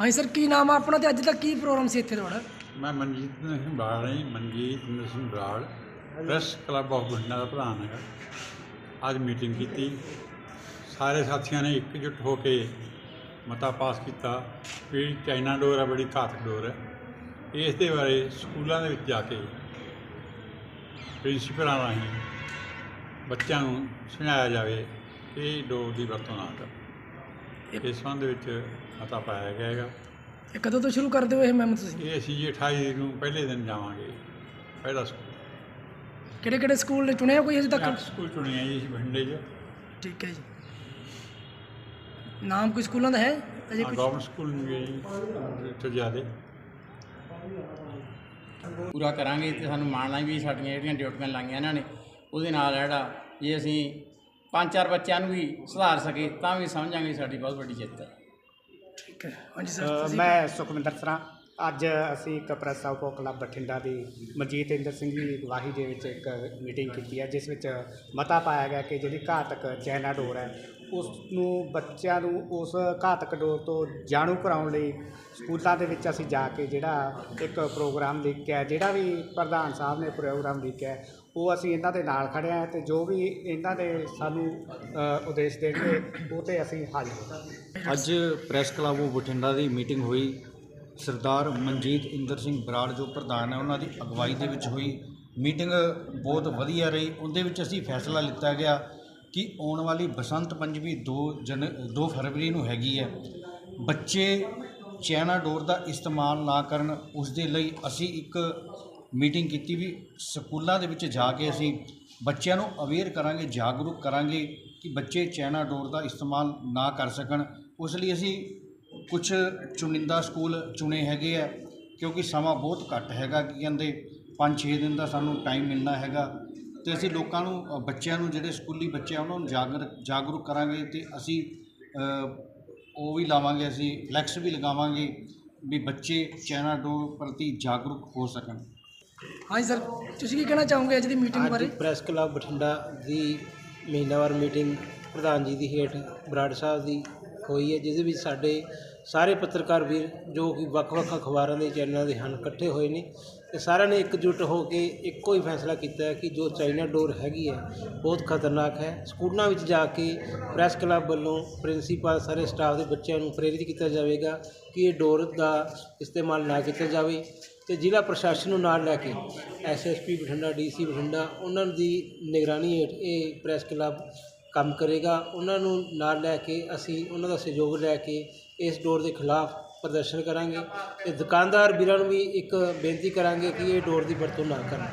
ਹਾਂਜੀ ਸਰ ਕੀ ਨਾਮ ਆ ਆਪਣਾ ਤੇ ਅੱਜ ਤੱਕ ਕੀ ਪ੍ਰੋਗਰਾਮ ਸੀ ਇੱਥੇ ਤੁਹਾਡਾ? ਮੈਂ ਮਨਜੀਤ ਸਿੰਘ ਬਰਾੜ ਹਾਂ ਜੀ, Manjeet Singh Brar press club of Bathinda ਦਾ ਪ੍ਰਧਾਨ ਹੈਗਾ। ਅੱਜ ਮੀਟਿੰਗ ਕੀਤੀ। ਸਾਰੇ ਸਾਥੀਆਂ ਨੇ ਇਕਜੁੱਟ ਹੋ ਕੇ ਮਤਾ ਪਾਸ ਕੀਤਾ। ਵੀ ਚਾਈਨਾ ਡੋਰ ਹੈ ਬੜੀ ਘਾਤਕ ਡੋਰ ਹੈ। ਇਸ ਦੇ ਬਾਰੇ ਸਕੂਲਾਂ ਦੇ ਵਿੱਚ ਜਾ ਕੇ ਪ੍ਰਿੰਸੀਪਲਾਂ ਰਾਹੀਂ ਬੱਚਿਆਂ ਨੂੰ ਸਮਝਾਇਆ ਜਾਵੇ ਕਿ ਇਹ ਡੋਰ ਦੀ ਵਰਤੋਂ ਨਾ ਕਰੋ। ਇਸ ਸੰਬੰਧ ਵਿੱਚ ਮਤਾ ਪਾਇਆ ਗਿਆ ਹੈਗਾ। ਇਹ ਕਦੋਂ ਤੋਂ ਸ਼ੁਰੂ ਕਰਦੇ ਹੋ ਇਹ ਮੈਮ ਤੁਸੀਂ? ਇਹ ਅਸੀਂ ਜੀ 28 ਨੂੰ ਪਹਿਲੇ ਦਿਨ ਜਾਵਾਂਗੇ ਪਹਿਲਾ ਸਕੂਲ ਕਿਹੜੇ ਕਿਹੜੇ ਸਕੂਲ ਨੇ ਚੁਣਿਆ ਕੋਈ ਹਜੇ ਅੱਠ ਤੱਕ ਸਕੂਲ ਚੁਣੇ ਆ ਜੀ ਅਸੀਂ ਬਠਿੰਡੇ 'ਚ। ਠੀਕ ਹੈ ਜੀ। ਨਾਮ ਕੋਈ ਸਕੂਲਾਂ ਦਾ ਹੈ? ਅਜੇ ਕੁਝ ਗਵਰਨਮੈਂਟ ਸਕੂਲ ਨੇ ਜੀ ਇੱਥੇ ਜ਼ਿਆਦੇ। ਪੂਰਾ ਕਰਾਂਗੇ ਤੇ ਸਾਨੂੰ ਮਾਣਨਾ ਵੀ ਸਾਡੀਆਂ ਜਿਹੜੀਆਂ ਡਿਊਟੀਆਂ ਲਾਈਆਂ ਇਹਨਾਂ ਨੇ ਉਹਦੇ ਨਾਲ ਜਿਹੜਾ ਜੇ ਅਸੀਂ ਪੰਜ ਚਾਰ ਬੱਚਿਆਂ ਨੂੰ ਵੀ ਸੁਧਾਰ ਸਕੇ ਤਾਂ ਵੀ ਸਮਝਾਂਗੇ ਸਾਡੀ ਬਹੁਤ ਵੱਡੀ ਜਿੱਤ ਹੈ। ਠੀਕ ਹੈ। ਹਾਂਜੀ ਸਰ ਮੈਂ ਸੁਖਵਿੰਦਰ ਸਰਾਂ। ਅੱਜ ਅਸੀਂ ਇੱਕ ਪ੍ਰੈਸ ਆਊਟ ਕਲੱਬ ਬਠਿੰਡਾ ਦੀ ਮਨਜੀਤ ਇੰਦਰ ਸਿੰਘ ਦੀ ਅਗਵਾਈ ਦੇ ਵਿੱਚ ਇੱਕ ਮੀਟਿੰਗ ਕੀਤੀ ਹੈ, ਜਿਸ ਵਿੱਚ ਮਤਾ ਪਾਇਆ ਗਿਆ ਕਿ ਜਿਹੜੀ ਘਾਤਕ ਚਾਈਨਾ ਡੋਰ ਹੈ ਉਸ ਨੂੰ ਬੱਚਿਆਂ ਨੂੰ ਉਸ ਘਾਤਕ ਡੋਰ ਤੋਂ ਜਾਣੂ ਕਰਾਉਣ ਲਈ ਸਕੂਲਾਂ ਦੇ ਵਿੱਚ ਅਸੀਂ ਜਾ ਕੇ ਜਿਹੜਾ ਇੱਕ ਪ੍ਰੋਗਰਾਮ ਲਿਖਿਆ ਜਿਹੜਾ ਵੀ ਪ੍ਰਧਾਨ ਸਾਹਿਬ ਨੇ ਪ੍ਰੋਗਰਾਮ ਲਿਖਿਆ ਉਹ ਅਸੀਂ ਇਹਨਾਂ ਦੇ ਨਾਲ ਖੜੇ ਹਾਂ ਤੇ ਜੋ ਵੀ ਇਹਨਾਂ ਦੇ ਸਾਨੂੰ ਉਦੇਸ਼ ਦੇਣਗੇ, ਉਹ ਤੇ ਅਸੀਂ ਹਾਜ਼ਰ ਹੋਵਾਂਗੇ ਅੱਜ ਪ੍ਰੈਸ ਕਲੱਬ ਬਠਿੰਡਾ ਦੀ ਮੀਟਿੰਗ ਹੋਈ। ਸਰਦਾਰ ਮਨਜੀਤ ਇੰਦਰ ਸਿੰਘ ਬਰਾੜ ਜੋ ਪ੍ਰਧਾਨ ਹੈ, ਉਹਨਾਂ ਦੀ ਅਗਵਾਈ ਦੇ ਵਿੱਚ ਹੋਈ। ਮੀਟਿੰਗ ਬਹੁਤ ਵਧੀਆ ਰਹੀ। ਉਹਦੇ ਵਿੱਚ ਅਸੀਂ ਫੈਸਲਾ ਲਿੱਤਾ ਗਿਆ ਕਿ ਆਉਣ ਵਾਲੀ ਬਸੰਤ ਪੰਚਮੀ 2 ਜਨ 2 ਫਰਵਰੀ ਨੂੰ ਹੈਗੀ ਹੈ। ਬੱਚੇ ਚਾਈਨਾ ਡੋਰ ਦਾ ਇਸਤੇਮਾਲ ਨਾ ਕਰਨ, ਉਸ ਦੇ ਲਈ ਅਸੀਂ ਇੱਕ ਮੀਟਿੰਗ ਕੀਤੀ ਵੀ ਸਕੂਲਾਂ ਦੇ ਵਿੱਚ ਜਾ ਕੇ ਅਸੀਂ ਬੱਚਿਆਂ ਨੂੰ ਅਵੇਅਰ ਕਰਾਂਗੇ, ਜਾਗਰੂਕ ਕਰਾਂਗੇ ਕਿ ਬੱਚੇ ਚਾਈਨਾ ਡੋਰ ਦਾ ਇਸਤੇਮਾਲ ਨਾ ਕਰ ਸਕਣ। ਉਸ ਲਈ ਅਸੀਂ ਕੁਝ ਚੁਣਿੰਦਾ ਸਕੂਲ ਚੁਣੇ ਹੈਗੇ ਆ ਕਿਉਂਕਿ ਸਮਾਂ ਬਹੁਤ ਘੱਟ ਹੈਗਾ ਕੀ ਕਹਿੰਦੇ 5-6 ਦਿਨ ਦਾ ਸਾਨੂੰ ਟਾਈਮ ਮਿਲਣਾ ਹੈਗਾ ਤੇ ਅਸੀਂ ਲੋਕਾਂ ਨੂੰ ਬੱਚਿਆਂ ਨੂੰ ਜਿਹੜੇ ਸਕੂਲੀ ਬੱਚੇ ਆ ਉਹਨਾਂ ਨੂੰ ਜਾਗਰ ਜਾਗਰੂਕ ਕਰਾਂਗੇ ਤੇ ਅਸੀਂ ਉਹ ਵੀ ਲਾਵਾਂਗੇ ਅਸੀਂ ਫਲੈਕਸ ਵੀ ਲਗਾਵਾਂਗੇ ਵੀ ਬੱਚੇ ਚਾਈਨਾ ਡੋਰ ਪ੍ਰਤੀ ਜਾਗਰੂਕ ਹੋ ਸਕਣ। ਹਾਂਜੀ ਸਰ ਤੁਸੀਂ ਕੀ ਕਹਿਣਾ ਚਾਹੋਗੇ ਅੱਜ ਦੀ ਮੀਟਿੰਗ ਬਾਰੇ? ਪ੍ਰੈਸ ਕਲੱਬ ਬਠਿੰਡਾ ਦੀ ਮਹੀਨਾਵਾਰ ਮੀਟਿੰਗ ਪ੍ਰਧਾਨ ਜੀ ਦੀ ਹੇਠ ਬਰਾੜ ਸਾਹਿਬ ਦੀ ਹੋਈ ਹੈ ਜਿਸ ਵਿੱਚ ਸਾਡੇ ਸਾਰੇ ਪੱਤਰਕਾਰ ਵੀਰ, ਜੋ ਕਿ ਵੱਖ-ਵੱਖ ਅਖਬਾਰਾਂ ਦੇ ਚੈਨਲਾਂ ਦੇ ਹਨ, ਇਕੱਠੇ ਹੋਏ ਨੇ ਤੇ ਸਾਰਿਆਂ ਨੇ ਇਕਜੁੱਟ ਹੋ ਕੇ ਇੱਕੋ ਹੀ ਫੈਸਲਾ ਕੀਤਾ ਹੈ ਕਿ ਜੋ ਚਾਈਨਾ ਡੋਰ ਹੈਗੀ ਹੈ, ਬਹੁਤ ਖਤਰਨਾਕ ਹੈ। ਸਕੂਲਾਂ ਵਿੱਚ ਜਾ ਕੇ ਪ੍ਰੈਸ ਕਲੱਬ ਵੱਲੋਂ ਪ੍ਰਿੰਸੀਪਲ, ਸਾਰੇ ਸਟਾਫ ਦੇ ਬੱਚਿਆਂ ਨੂੰ ਪ੍ਰੇਰਿਤ ਕੀਤਾ ਜਾਵੇਗਾ ਕਿ ਇਹ ਡੋਰ ਦਾ ਇਸਤੇਮਾਲ ਨਾ ਕੀਤਾ ਜਾਵੇ ਤੇ ਜ਼ਿਲ੍ਹਾ ਪ੍ਰਸ਼ਾਸਨ ਨੂੰ ਨਾਲ ਲੈ ਕੇ ਐਸਐਸਪੀ ਬਠਿੰਡਾ ਡੀਸੀ ਬਠਿੰਡਾ, ਉਹਨਾਂ ਦੀ ਨਿਗਰਾਨੀ ਹੇਠ ਇਹ ਪ੍ਰੈਸ ਕਲੱਬ ਕੰਮ ਕਰੇਗਾ। ਉਹਨਾਂ ਨੂੰ ਨਾਲ ਲੈ ਕੇ ਅਸੀਂ ਉਹਨਾਂ ਦਾ ਸਹਿਯੋਗ ਲੈ ਕੇ ਇਸ ਡੋਰ ਦੇ ਖਿਲਾਫ ਪ੍ਰਦਰਸ਼ਨ ਕਰਾਂਗੇ ਤੇ ਦੁਕਾਨਦਾਰ ਵੀਰਾਂ ਨੂੰ ਵੀ ਇੱਕ ਬੇਨਤੀ ਕਰਾਂਗੇ ਕਿ ਇਹ ਡੋਰ ਦੀ ਵਰਤੋਂ ਨਾ ਕਰਨ।